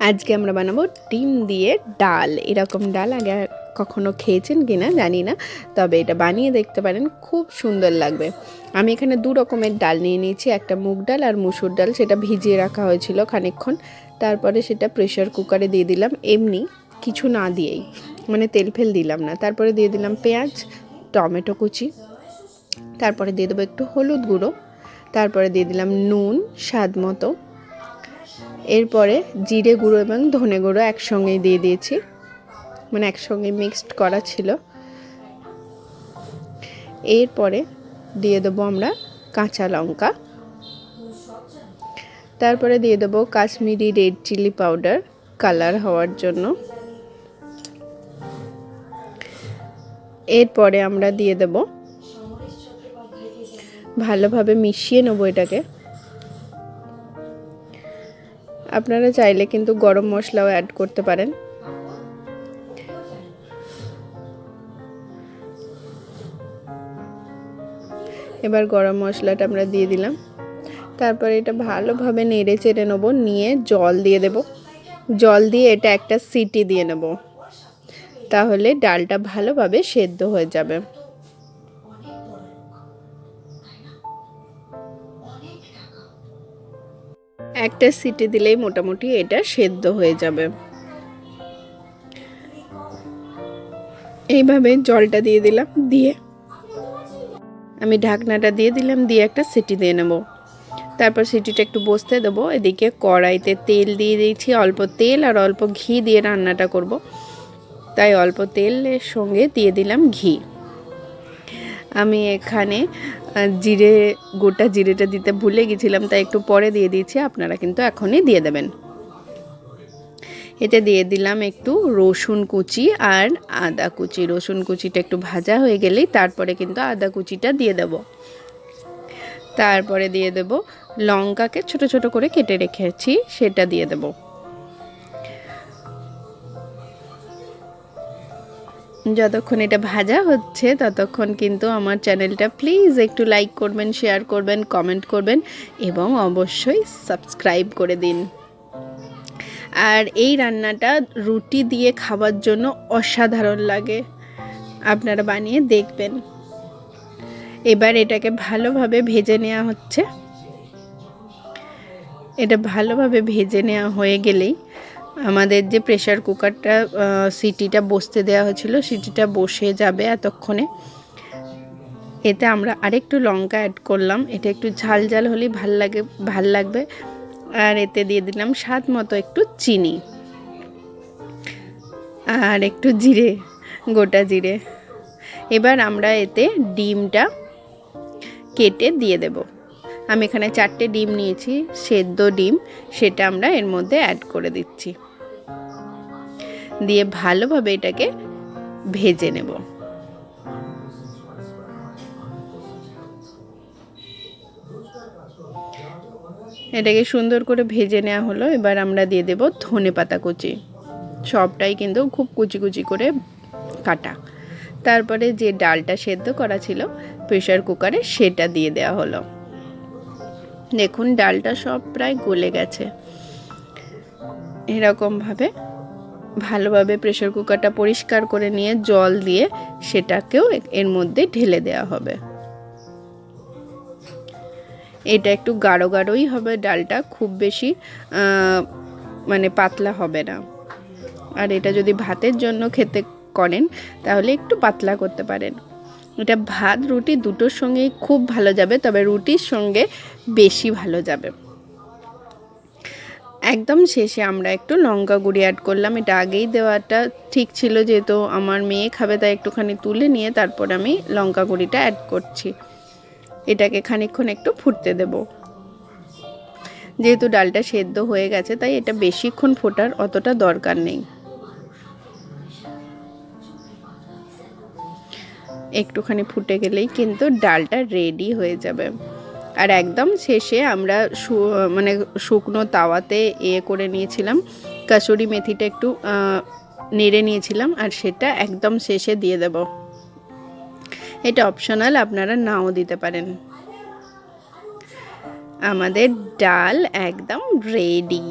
আজকে আমরা বানাবো ডিম দিয়ে ডাল। এরকম ডাল আগে কখনো খেয়েছেন কি না জানি না, তবে এটা বানিয়ে দেখতে পারেন, খুব সুন্দর লাগবে। আমি এখানে দু রকমের ডাল নিয়ে নিয়েছি, একটা মুগ ডাল আর মুসুর ডাল, সেটা ভিজিয়ে রাখা হয়েছিল খানিকক্ষণ। তারপরে সেটা প্রেশার কুকারে দিয়ে দিলাম, এমনি কিছু না দিয়েই মানে তেল ফেল দিলাম না। তারপরে দিয়ে দিলাম পেঁয়াজ, টমেটো কুচি, তারপরে দিয়ে দেবো একটু হলুদ গুঁড়ো, তারপরে দিয়ে দিলাম নুন, স্বাদ মতো। এরপরে জিরে গুঁড়ো এবং ধনে গুঁড়ো একসঙ্গেই দিয়ে দিয়েছি। মানে একসঙ্গে মিক্সড করা ছিল। এরপরে দিয়ে দেবো আমরা কাঁচা লঙ্কা। তারপরে দিয়ে দেবো Kashmiri red chilli powder colour হওয়ার জন্য। এরপরে আমরা দিয়ে দেব ভালোভাবে মিশিয়ে নেব এটাকে। আপনারা চাইলে কিন্তু গরম মশলাও অ্যাড করতে পারেন। এবার গরম মশলাটা আমরা দিয়ে দিলাম। তারপরে এটা ভালোভাবে নেড়ে চেড়ে নেব, নিয়ে জল দিয়ে দেব। জল দিয়ে এটা একটা সিটি দিয়ে নেব। তাহলে ডালটা ভালোভাবে সেদ্ধ হয়ে যাবে। একটা সিটি দিলেই মোটামুটি এটা সেদ্ধ হয়ে যাবে। এইভাবে জলটা দিয়ে দিলাম, দিয়ে আমি ঢাকনাটা দিয়ে দিলাম, দিয়ে একটা সিটি দিয়ে নেব। তারপর সিটিটা একটু বসতে দেবো, এদিকে কড়াইতে তেল দিয়ে দিয়েছি, অল্প তেল আর অল্প ঘি দিয়ে রান্নাটা করব। তাই অল্প তেলের সঙ্গে দিয়ে দিলাম ঘি। আমি এখানে জিরে, গোটা জিরেটা দিতে ভুলে গেছিলাম, তাই একটু পরে দিয়ে দিয়েছি, আপনারা কিন্তু এখনই দিয়ে দেবেন। এতে দিয়ে দিলাম একটু রসুন কুচি আর আদা কুচি। রসুন কুচিটা একটু ভাজা হয়ে গেলেই তারপরে কিন্তু আদা কুচিটা দিয়ে দেব। তারপরে দিয়ে দেব লঙ্কাকে ছোট ছোট করে কেটে রেখেছি, সেটা দিয়ে দেবো। যতক্ষণ এটা ভাজা হচ্ছে, ততক্ষণ কিন্তু আমার চ্যানেলটা প্লিজ একটু লাইক করবেন শেয়ার করবেন কমেন্ট করবেন এবং অবশ্যই সাবস্ক্রাইব করে দিন। আর এই রান্নাটা রুটি দিয়ে খাবার জন্য অসাধারণ লাগে। আপনারা বানিয়ে দেখবেন। এবার এটাকে ভালোভাবে ভেজে নেওয়া হচ্ছে। এটা ভালোভাবে ভেজে নেওয়া হয়ে গেলেই আমাদের যে প্রেশার কুকারটা সিটিটা বসতে দেওয়া হয়েছিল, সিটিটা বসে যাবে এতক্ষণে। এতে আমরা আরেকটু লঙ্কা অ্যাড করলাম। এটা একটু ঝাল ঝাল হলেই ভালো লাগে, ভালো লাগবে। আর এতে দিয়ে দিলাম স্বাদ মতো একটু চিনি। আর একটু জিরে, গোটা জিরে। এবার আমরা এতে ডিমটা কেটে দিয়ে দেব। আমি এখানে চারটে ডিম নিয়েছি, সেদ্ধ ডিম, সেটা আমরা এর মধ্যে অ্যাড করে দিচ্ছি। দিয়ে ভালোভাবে এটাকে ভেজে নেব। এটাকে সুন্দর করে ভেজে নেওয়া হলো। এবার আমরা দিয়ে দেব ধনে পাতা কুচি। সবটাই কিন্তু খুব কুচি কুচি করে কাটা। তারপরে যে ডালটা সেদ্ধ করা ছিল প্রেশার কুকারে সেটা দিয়ে দেওয়া হলো। দেখুন, ডালটা সব প্রায় গলে গেছে। এরকমভাবে ভালোভাবে প্রেশার কুকারটা পরিষ্কার করে নিয়ে জল দিয়ে সেটাকেও এর মধ্যে ঢেলে দেওয়া হবে। এটা একটু গাঢ় গাঢ়ই হবে, ডালটা খুব বেশি মানে পাতলা হবে না। আর এটা যদি ভাতের জন্য খেতে করেন, তাহলে একটু পাতলা করতে পারেন। এটা ভাত, রুটি দুটোর সঙ্গেই খুব ভালো যাবে, তবে রুটির সঙ্গে বেশি ভালো যাবে। একদম শেষে আমরা একটু লঙ্কা গুঁড়ি অ্যাড করলাম। এটা আগেই দেওয়াটা ঠিক ছিল যেহেতু আমার মেয়ে খাবে, তাই একটুখানি তুলে নিয়ে তারপর আমি লঙ্কা গুঁড়িটা অ্যাড করছি। এটাকে খানিকক্ষণ একটু ফুটতে দেব। যেহেতু ডালটা সেদ্ধ হয়ে গেছে, তাই এটা বেশিক্ষণ ফোটার অতটা দরকার নেই। একটুখানি ফুটে গেলেই কিন্তু ডালটা রেডি হয়ে যাবে। আর একদম শেষে আমরা মানে শুকনো তাওয়াতে এ করে নিয়েছিলাম। কাসুরি মেথিটা একটু নেড়ে নিয়েছিলাম আর সেটা একদম শেষে দিয়ে দেব। এটা অপশনাল আপনারা নাও দিতে পারেন। আমাদের ডাল একদম রেডি